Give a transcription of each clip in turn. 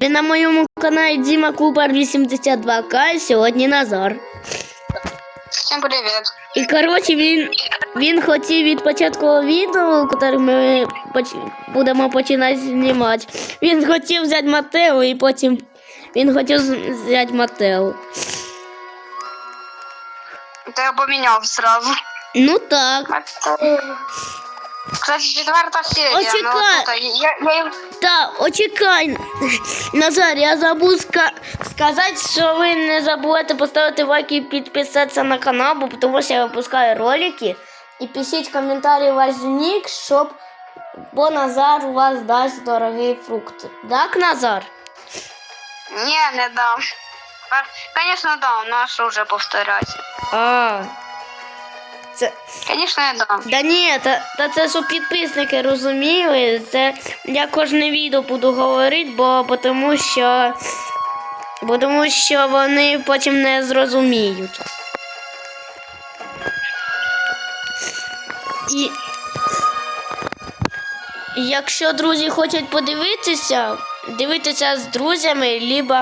Ви на моєму каналі Діма Купер 82К, сьогодні Назар. Всем привет. І коротше, він, він хотів від початку відео, яке ми поч... будемо починати знімати. Він хотів взяти Матео і потім він хотів взяти Матео. Ты я поменял сразу. Ну так. Это... Кстати, четвертая серия. но Почекай. вот это, я, я, я- Та, очекай, Назар, я забув ска- сказати, що ви не забудете поставити лайк і підписатися на канал, бо тому що я випускаю ролики. І пишіть коментарі ваш нік, щоб бо Назар у вас дасть дорогий фрукт. Так, Назар? Не, не дам. Пер- Конечно, дам, но что уже повторять. А. Це. Конечно, я дам. Да ні, та, та це щоб підписники розуміли. Це я кожне відео буду говорити, бо, бо тому що. Бо тому що вони потім не зрозуміють. І Якщо друзі хочуть подивитися, дивитися з друзями, либо,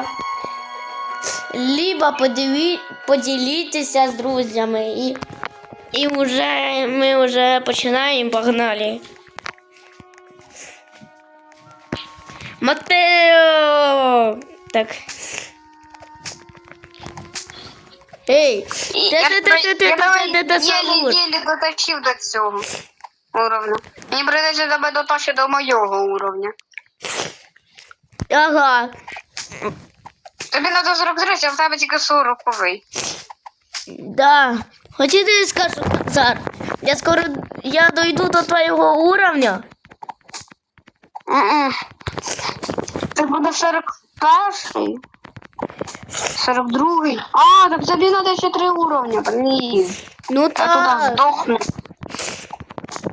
либо подиві, поділітися з друзями і і вже ми вже починаємо, погнали. Матео! Так. Ей! И Та- я, та- та- та- та- я та- давай та- та- Саур. еле-еле дотащив до цього уровня. Мені прийдеться тебе дотащити до моєго уровня. Ага. Тобі треба 43, а в тебе тільки 40 Да. Хочете я скажу, Зар? Я скоро я дойду до твоєго уровня. Це буде 41 42 А, так тобі треба ще три уровня, блін. Ну Я туди так. здохну.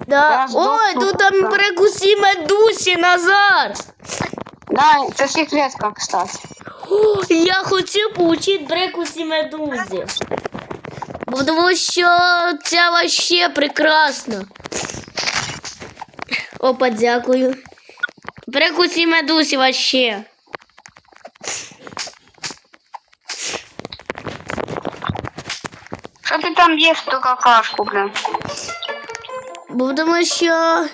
Да. Ой, тут там прикусі медусі, Назар. Да, це секретка, кстати. О, Я хотів получити брекусі медузи. Бо Тому що це вообще прекрасно. Опа, дякую. Брекусі медузі вообще. Що ти там їш ту какашку, блін? Бо Тому що.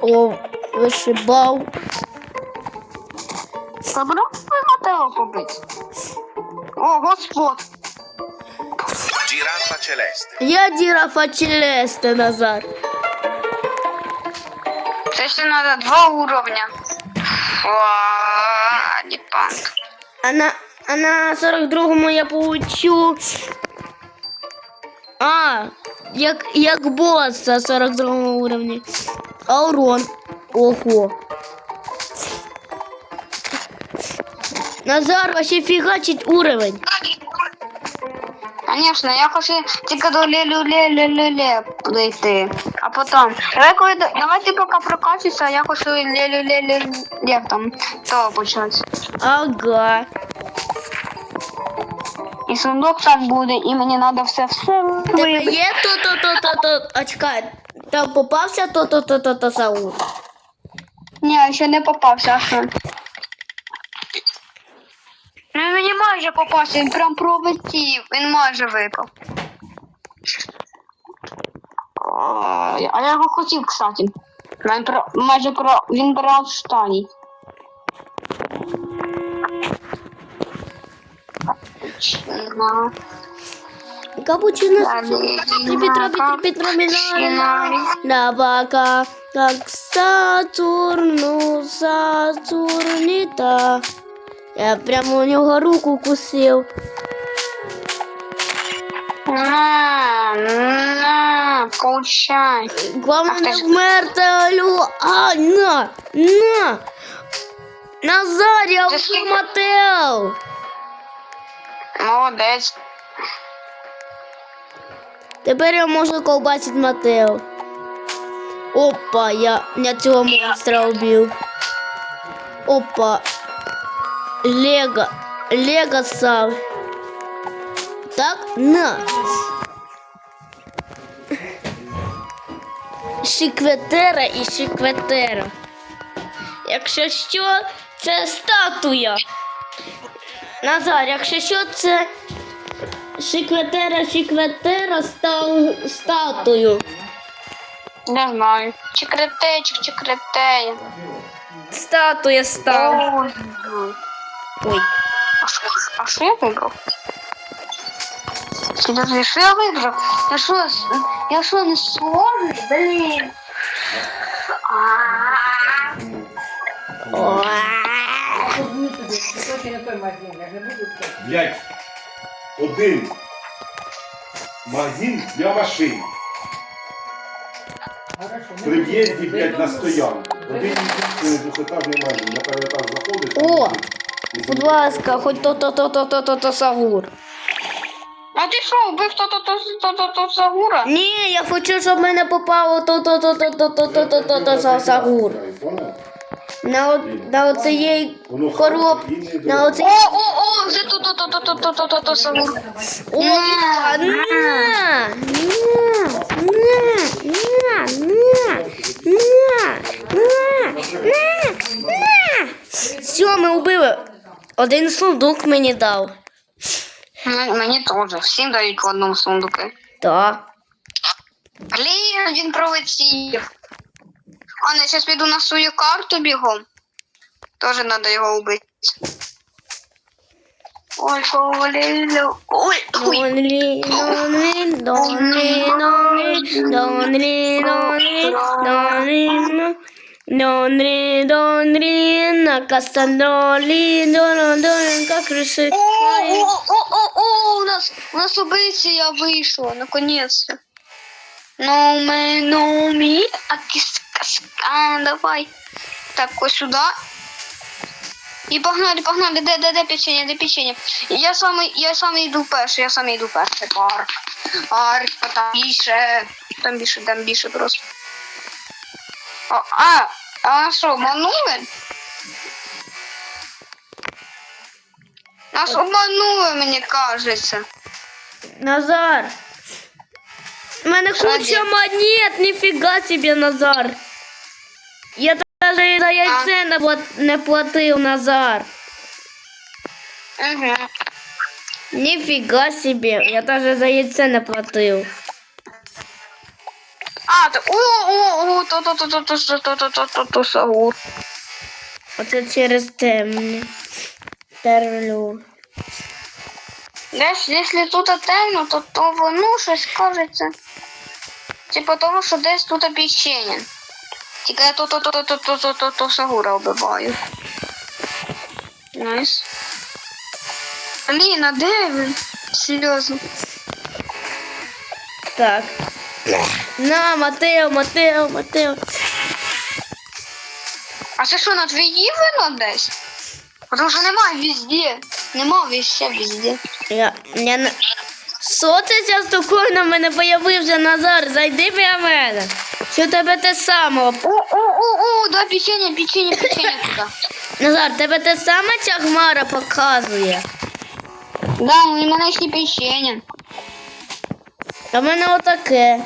О, вишибав. Попробуй Матео побити. О, господь. Giraffa celeste. Я дірафа Челесте, Назар. Це ще треба два уровня. Ва, не панк. А на, а на 42-му я получу. А, як, як босс на 42 уровні. А урон. Ого. Назар вообще фігачить уровень. Конечно, я хочу тільки до лелю-ле-ле-ле-ле дойти. А потім. Давай, коли, давай ти поки прокачуйся, а я хочу ле-лю-ле-ле-ле там то почати. Ага. І сундук так буде, і мені треба все все Тебе вибити. є то-то-то-то-то. А чекай, там попався то-то-то-то-то Саур. Ні, ще не попався, а що? Ну він мені майже попався, він прям пролетів, він майже випав. А я його хотів, кстати. Він про, майже про, він брав штані. Капучино. Петро, капучино. На бока, как Сатурну, Сатурніта. Я прямо у нього руку кусив. На, на, получай. Главное не вмерти, алло. А, на, на. Назар, я? Матео. Молодець. Тепер я можу ковбасити Матео. Опа, я, я цього монстра убив. Опа. Лего. Лего сам. Так, на. шикветера і шикветера. Якщо що, це статуя. Назар, якщо що, це шикветера, шикветера став статую. Не знаю. Чекретечик, чекретеє. Статуя став. Ой. Ой. А что а я выиграл? Серьезно, что я выиграл? Я что, я что, не сложный? Блин. Блять, один магазин для машин. При в'їзді, блядь, на стоянку. Один двухэтажный магазин, на перший етаж заходить. О! Будь ласка, хоч то-то-то-то-то-то Сагур. А ти що, вбив то-то-то-то-то Сагура? Ні, я хочу, щоб мене попало то-то-то-то-то-то-то-то Сагур. Понял? На, на оцеєї короб, на оцей... О, о, о, вже то-то-то-то-то-то-то Сагур. О, на, на, на, на, на. Все, ми убили. Один сундук мені дав. М- Мені теж. Всім дають по одному сундуку. Так. Блін, він пролетів. А, я зараз піду на свою карту бігом. Тоже треба його вбити. Ой, поваліло. Ой, ой. Lonely, lonely, на кастандолі, долодоленька криши. О, о, о, о, о, у нас, у нас убийця вийшло, наконец-то. No me, no me, а кис, кис, давай. Так, ось сюда. І погнали, погнали, де, де, де печення, де печення. Я саме, я саме йду перший, я саме йду перший. Парк. Парк, там більше, там більше, там більше просто. А, а, а що, обманули? Нас обманули, мені кажеться. Назар. У мене куча монет, ніфіга собі, Назар. Я навіть за яйце не пла- не платив, Назар. Угу. Ніфіга собі, я навіть за яйце не платив. А, то, о, на, Матео, Матео, Матео. А це що, на твоїй вино десь? Потому що немає везде. Нема віще везде. Я, я. Що це зараз такое на мене появився, Назар? Зайди біля мене. Що тебе те саме? О, о, о, о, да, печення, печенье, печенье. туди. Назар, тебе те саме ця хмара показує? Да, ну у мене ще печення. А в мене отаке.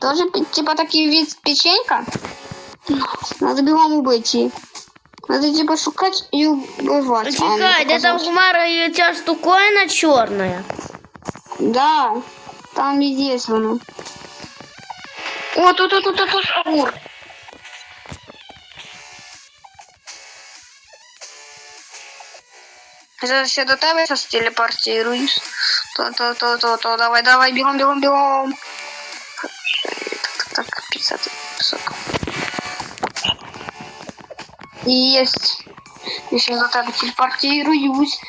Тоже пи- типа такий від печенька. Надо бігом убити. Надо типа шукати і убивати. А, Чекай, ну, де там показалось. хмара і ця штуковина чорна? Да, там везде воно. О, тут, тут, тут, тут, тут, огур. Зараз я до тебе зараз телепортируюсь. То, то, то, то, то, давай, давай, бігом, бігом, бігом. 50 высоко. Есть. Еще завтра телепортируюсь.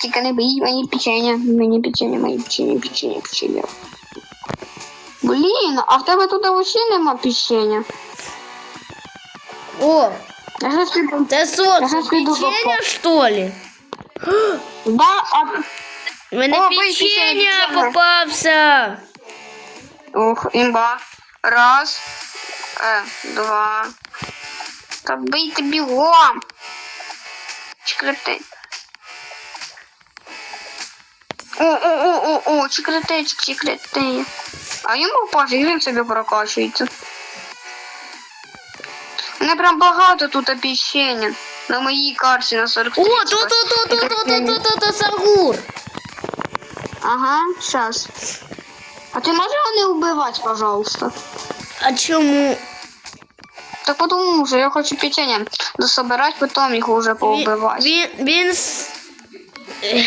Тикали бы мои печенья. Мои печенья, мои печенья, печенья, печенья. Блин, а в тебе тут вообще нема печенья. О! Я сейчас Це соц, печенья, что ли? Да, а... В мене О, печенья попался. Ох, имба. Раз, е, два. Та бийте бігом. Чекрете. О, о, о, о, о, чекрете, чекрете. А йому пофіг, він собі прокачується. У мене прям багато тут опіщення. На моїй карті на 40 О, тут, тут, тут, тут, тут, тут, тут, Сагур. Ага, сейчас. А ты можешь его не убивать, пожалуйста? А чому? Так потому что я хочу печенье дособирать, потом их уже Він, поубивать. він, він... с- Ех,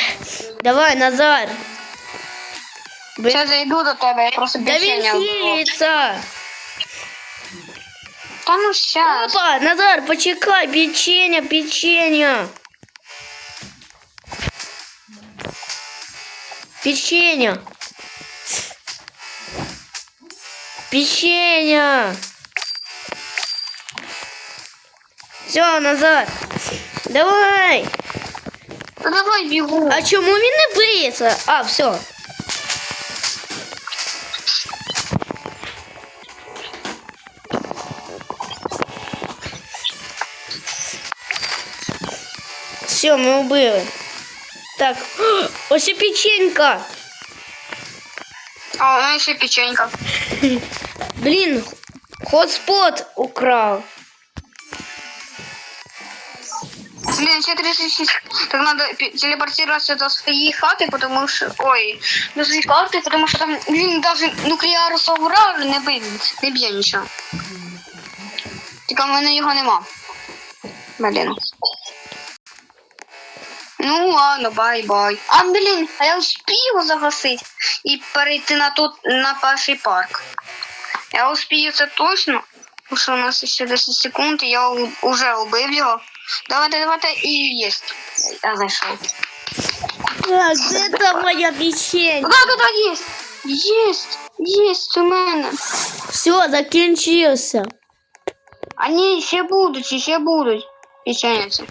Давай, Назар. Ви- Сейчас зайду до тебя, я просто Да він печенье убиваю. хилиться. Да ну сейчас. Опа, Назар, почекай, печенье, печенье. Печенье. Печенье. Все, Назар. Давай. Да давай бегу. А чому він не бриється? А, все. Все, ми убили. Так, ось і печенька. А, у меня еще печенька. Блін, хотспот украв. Блин, все 36. Так надо телепортироваться до своей хаты, потому что... Ой, до своей карты, потому что там, блин, даже нуклеару ура не б'є, не б'є нічого. Тільки в мене його нема. Блін. Ну ладно, бай-бай. А, блін, а я успію загасити і перейти на тот, на перший парк. Я успію це точно, тому що у нас ще 10 секунд, і я у- уже убив його. Давайте, давайте, і єсть. Я зайшов. Так, де там моя печенька? Да, да, да, єсть. Єсть, єсть у мене. Все, закінчився. А ні, ще будуть, ще будуть. Печеняці.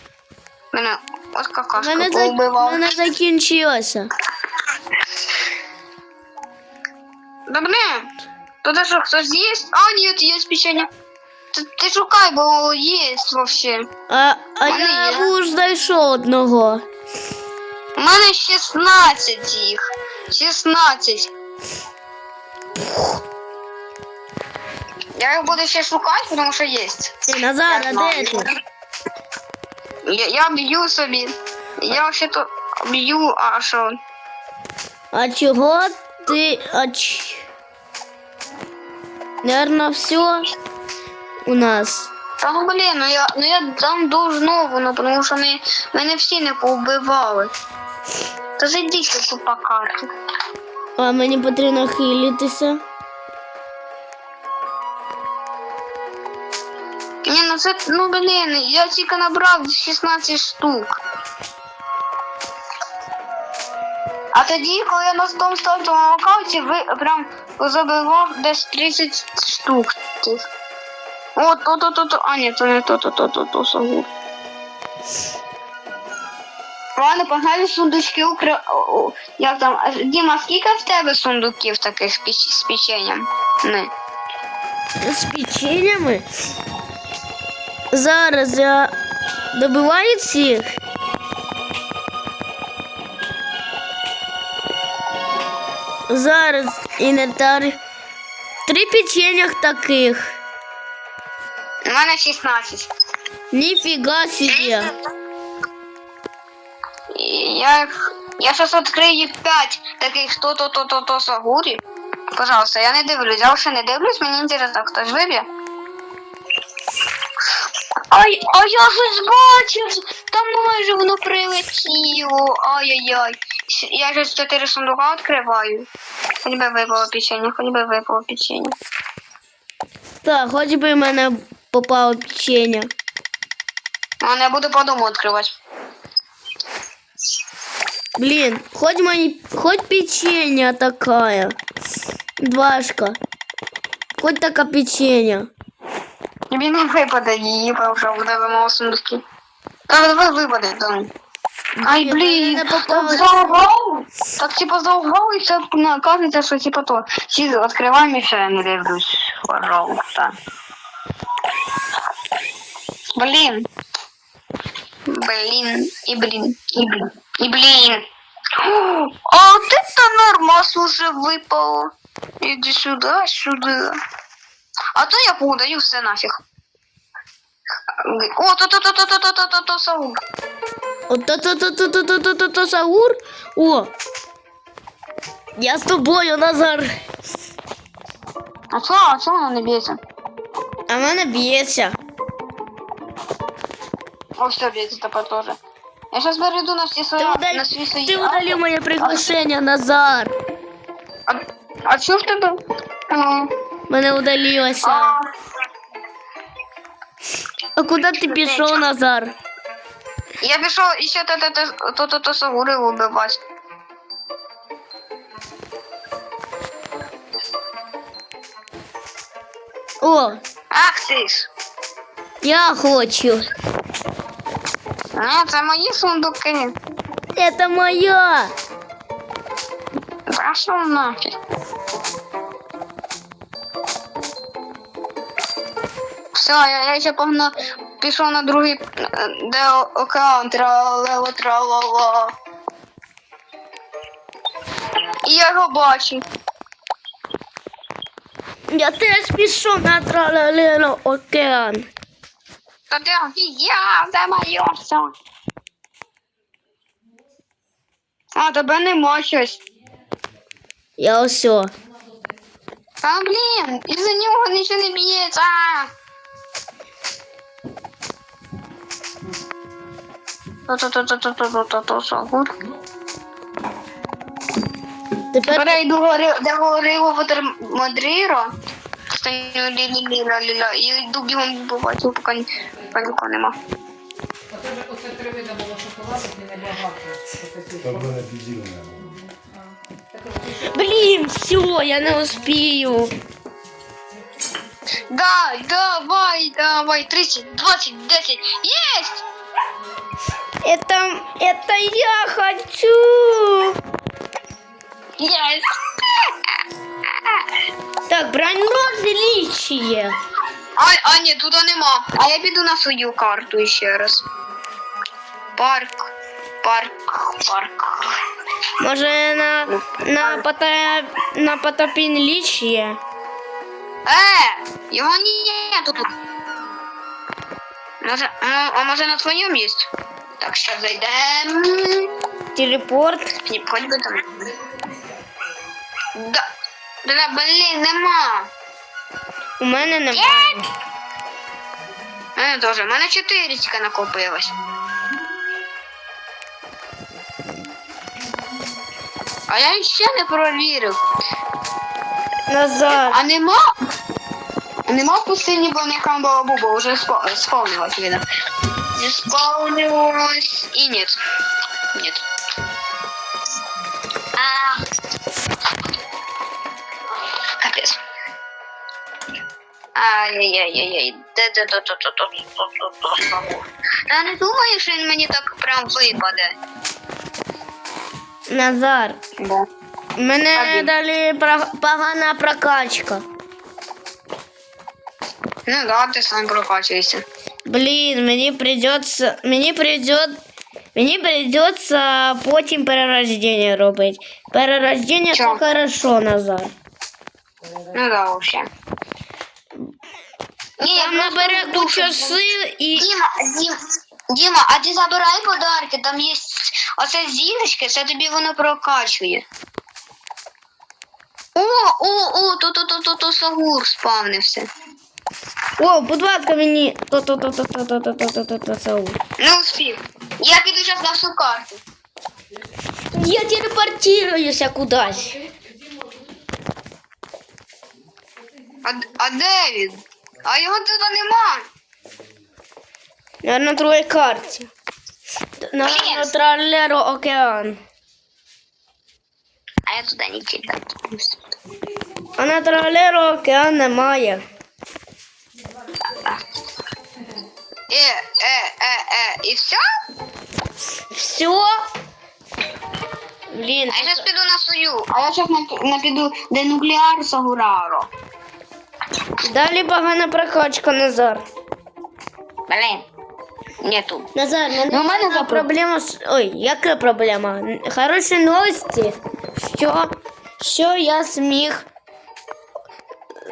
Мене от какашка Мене, поубивав. мене закінчилося. Блин, тут що, хтось є? А, ні, є печення. Ти, ти шукай, бо є вообще. А, а я є. був знайшов одного. У мене 16 їх. 16. Я їх буду ще шукати, тому що є. Назар, а де ти? Я, я б'ю собі. Я ще то б'ю, а що? А чого ти. А ч... Наверно, все у нас. Та ну блін, ну я, ну я дам должно воно, тому що ми, мене всі не поубивали. Та зайдіть по карті. А мені потрібно хилитися. Ні, ну це, ну блін, я тільки набрав 16 штук. А тоді, коли я на тому стартовому аккаунті, ви прям забивав десь 30 штук. О, то, то, то, то. А, ні, то не то, то, то, то, то, Сагур. Ладно, погнали сундучки укр... о, о, Як там? Діма, скільки в тебе сундуків таких піч... з печенням? Не. З печеннями. Зараз я добиваю всіх. Зараз інвентар. Три печенях таких. У мене 16. Ніфіга собі. Я, я сейчас открою 5 таких то-то-то-то-то сагурі. Пожалуйста, я не дивлюсь. Я вже не дивлюсь, мені інтересно, хтось виб'є. Ай, а я щось бачив! Там майже воно прилетіло. Ай-яй-яй. Я вже 4 сундука відкриваю. Хоч би випало печення, хоч би випало печення. Так, хоч би в мене попало печення. А не буду по дому відкривати. Блін, хоч мені, хоч печення такая. Двашка. Хоч така печення. Тобі не випаде її, вже буде мало сундуки. Та давай випаде там. Ай, Блін, блін, мене не так попалось. завгав. Так типа завгав, і це ну, кажеться, що типа то. Всі відкриваємо і все, я не дивлюсь, пожалуйста. Блін. Блін, і блін, і блін, і блін. А от это нормас уже випало. Іди сюди, сюди. А то я поудалил все нафиг. О, то-то-то-то-то-то-то-то Саур. О, То-то-то-то-то-то-то-то Саур? О! Я с тобою, Назар. А что, а что вона не б'ється? А вона б'ється. О, все, б'ється тепер тоже. Я сейчас перейду на все свои. Ты удал... на всі свої... Ти удалив моє приглашення, Назар. А, а чого в тебе? А... Мене удалилося. а, А куди ти пішов, Назар? я пішов ще то то то то то то Саури вибивати. О, Ах ти ж. я хочу. Ні, це мої сундуки. Это моя. Пошел нафиг. Все, я, я ще погнав, пішов на другий, е, де океан, тралево, тралала. І я його бачу. Я теж пішов на тралелело океан. Та офігел, це моє. А, тебе нема щось. Я все. Та блін, із-за нього нічого не б'ється. Огур. Тепер я йду до горилу Мадріра. І йду бігом вбивати, поки палюка нема. Оце три вида було шоколадок і небагато. Блін, все, я не успію. Да, давай, давай, 30, 20, 10, есть! Это, это я хочу. Єсть! Так, бронь величие. А, а ні, тут нема. А я піду на свою карту ще раз. Парк, парк, парк. Може на, на, пота, на потопін лічє? Е, його нету тут. Може, ну, а може на твоєму є? Так, ще зайдемо. Телепорт. Хоч би там. Да. Да, блін, нема. У мене немає. У мене теж. У мене чотирічка накопилось. А я ще не провірив. Назад. А нема? Нема пустині бо була буба, уже спо- сповнилось не заспаунилось. И нет. Нет. А... Капец. Ай-яй-яй-яй. да да да да да да да не думаю, що він мені так прям випаде. Назар. Да. Мене Один. дали про погана прокачка. Ну да, ти сам прокачуєшся. Блін, мені придется. Мені придет. Мені придется потім перерождення робити. Перерождення це Чо? хорошо, Назар. Ну да, вообще. Ні, Там набере кучу сил і. Діма, Дім, Діма, а ти забирай подарки, там є оце зіночки, це тобі воно прокачує. О, о, о, то то то то то Сагур спавнився. О, будь ласка, мені. Не успів. Я піду зараз на всю карту. Я телепортируюся кудись. А, а де він? А його тут нема. Я на другій карті. На Лес. троллеру океан. А я туди не читаю. А на троллеру океан немає. Все? Все? Блін, А я зараз піду на свою. А я зараз на, піду де нуклеар Сагураро. далі погана прокачка, Назар. Блин, нету. Назар, мене Ну, у мене запро- проблема з. Ой, яка проблема? Хороші новості, що, що я зміг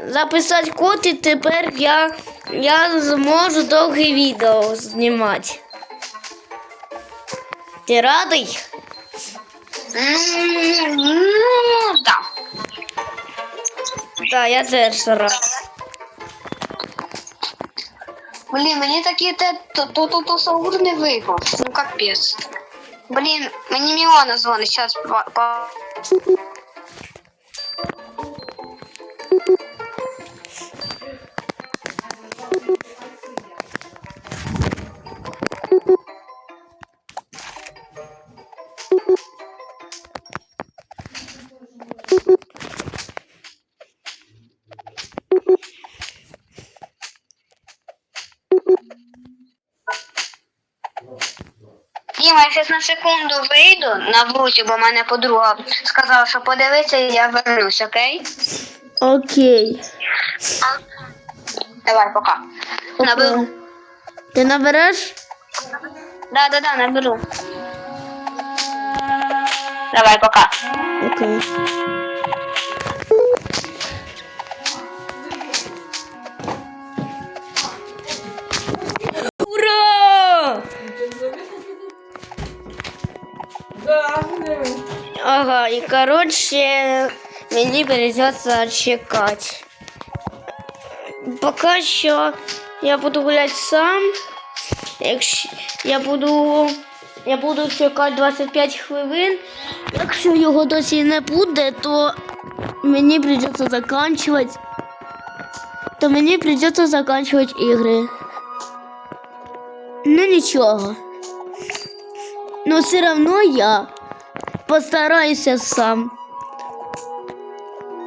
записати код, і тепер я, я зможу довге відео знімати. Ти радий? Ну, да. Так, я теж рад. Блін, мені такі те то то то, то саур не випав. Ну капець. Блін, мені Мілана дзвонить, зараз по, секунду вийду на вулицю, бо мене подруга сказала, що подивиться, і я вернусь, окей? Окей. Давай, пока. Наберу. Ти набереш? Да, да, да, наберу. Давай, пока. Окей. Ага, и короче, мне придется чекать. Пока що я буду гуляти сам. Я буду. Я буду чекати 25 хвилин. Якщо його досі не буде, то мені придется заканчивать. То мені придется заканчивать ігри. Ну нічого. Но все равно я постараюся сам.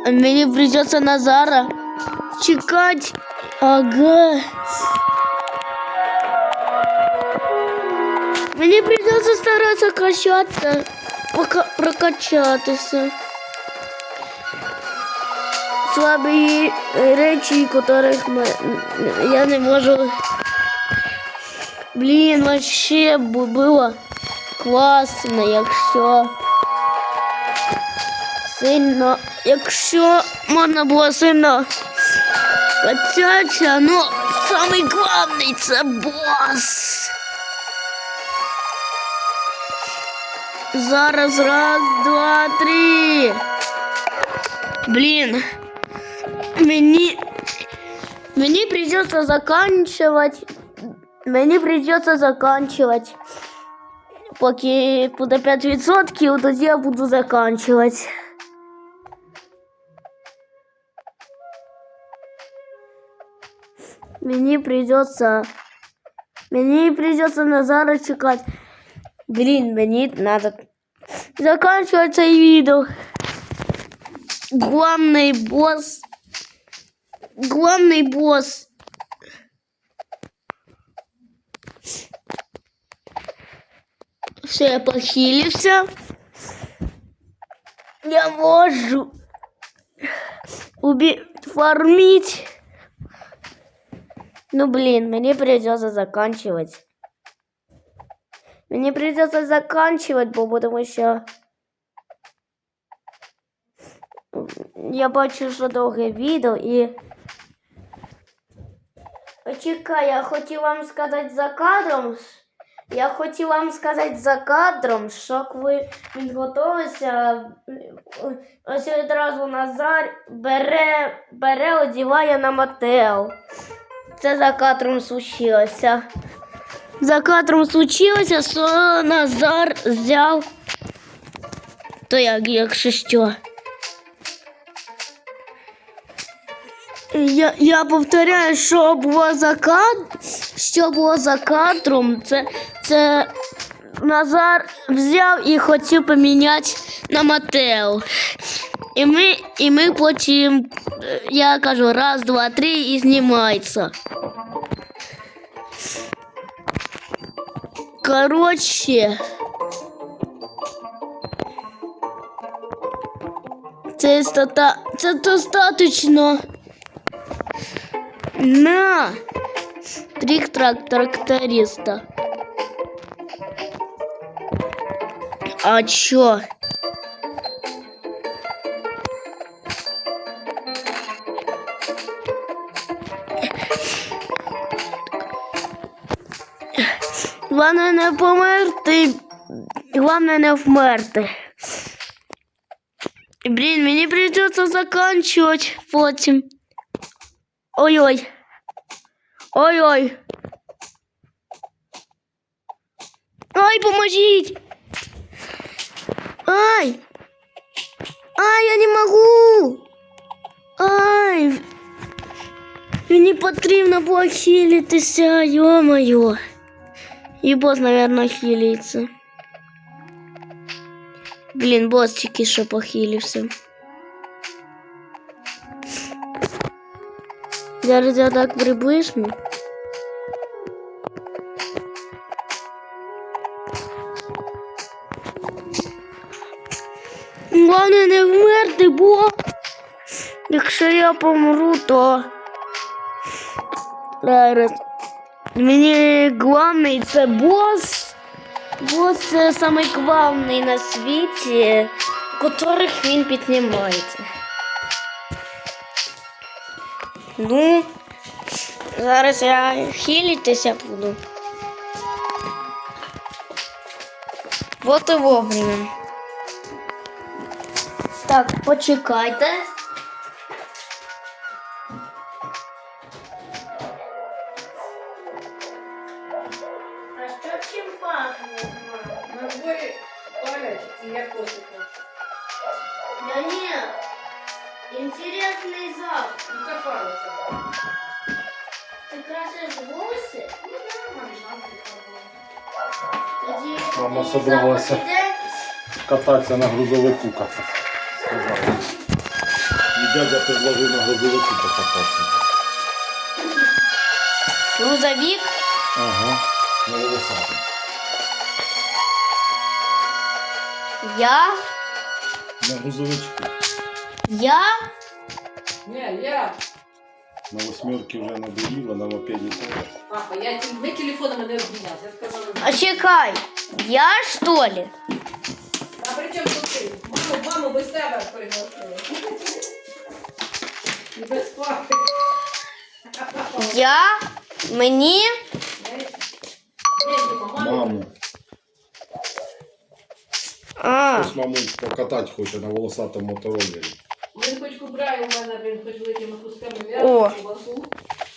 Мені придется Назара чекать. Ага. Мені придется старатися качатися, пока прокачатися. Слабі речі, яких ми, я не можу. Блін, вообще б- було класно, якщо сильно, якщо можна було сильно качатися, ну самий главний це бос. Зараз раз, два, три. Блін. Мені. Мені придется заканчивать. Мені придется заканчивать. Поки буде 5%, тоді я буду заканчивать. Мені придется. Мені придется Назара чекать. Блин, мені надо заканчивать це відео. Главный босс. Главный босс. Все, я похилився. Я можу уби... фармить. Ну, блин, мне придется заканчивать. Мне придется заканчивать, потому що я бачу, що довге відео і. Почекай, я хотів вам сказати за кадром. Я хотів вам сказати за кадром, щоб ви підготувалися. Ось одразу Назар бере, бере, одіває на Матео. Це за кадром случилося. За кадром случилося, що Назар взяв. То як, якщо що. Я, я повторяю, що було за кад... що було за кадром, це, це Назар взяв і хотів поміняти на Матео. І ми, і ми потім, е, я кажу, раз, два, три і знімається. Коротше. Це, стата... це достаточно. На! Трик трак тракториста. А чё? Главное не померти. Главное не вмерти. Блін, мені придется заканчивать потім. Ой-ой. Ой-ой. Ай, поможіть! Ай! Ай, я не можу! Ай! Мені потрібно було хілитися, йо-моє. І бос, наверное, хілиться. Блін, бос тільки що похилився. Зараз я так приблизно. Головне не вмерти, бо якщо я помру, то зараз. Мені головний це бос. Бос це самий на світі, котрих він піднімається. Ну, зараз я хілітися буду. Вот і вовремя. Так, почекайте. Да нет, интересный запах. Ну це палиться. Ты красишь волосы? Ну, я нормально, там Тоді Мама такий собралася. запах іде. Кататися на грузовику кататися. Сказали. І дядя предложив на грузовику покататися. Грузовик. Ага. На волосатому. Я? На грузовичку. Я? Ні, я. На восьмерки вже надоїло, на мопеді теж. Папа, я ті- ми телефонами не обмінялися. Я сказала, А чекай. Я что ли? а при чому тут ти? Маму, маму без тебе пригласили. І без папи. Я? Мені? А, Хтось маму покатати хоче на волосатому мотороллері. Він хоч кубрає у мене, він хоч великими кусками О. м'яса, кубасу.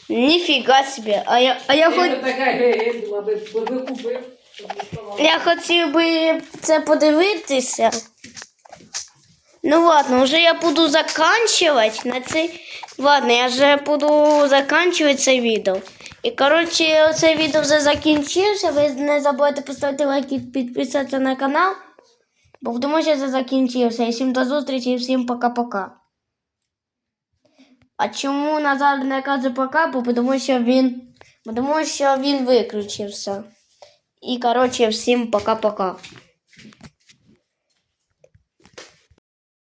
ніфіга собі. А я, а я Я хоч... така ге-ге, була би, би би купив, щоб не ставало. Я хотів би це подивитися. Ну ладно, вже я буду заканчивать на цей. Ладно, я вже буду заканчивать це відео. І коротше, це відео вже закінчився. Ви не забудьте поставити лайк і підписатися на канал. Це закінчився. І всім до зустрічі і всім пока-пока. А чому Назар не каже пока? Бо тому що він. Бо тому що він виключився. І, коротше, всім пока-пока.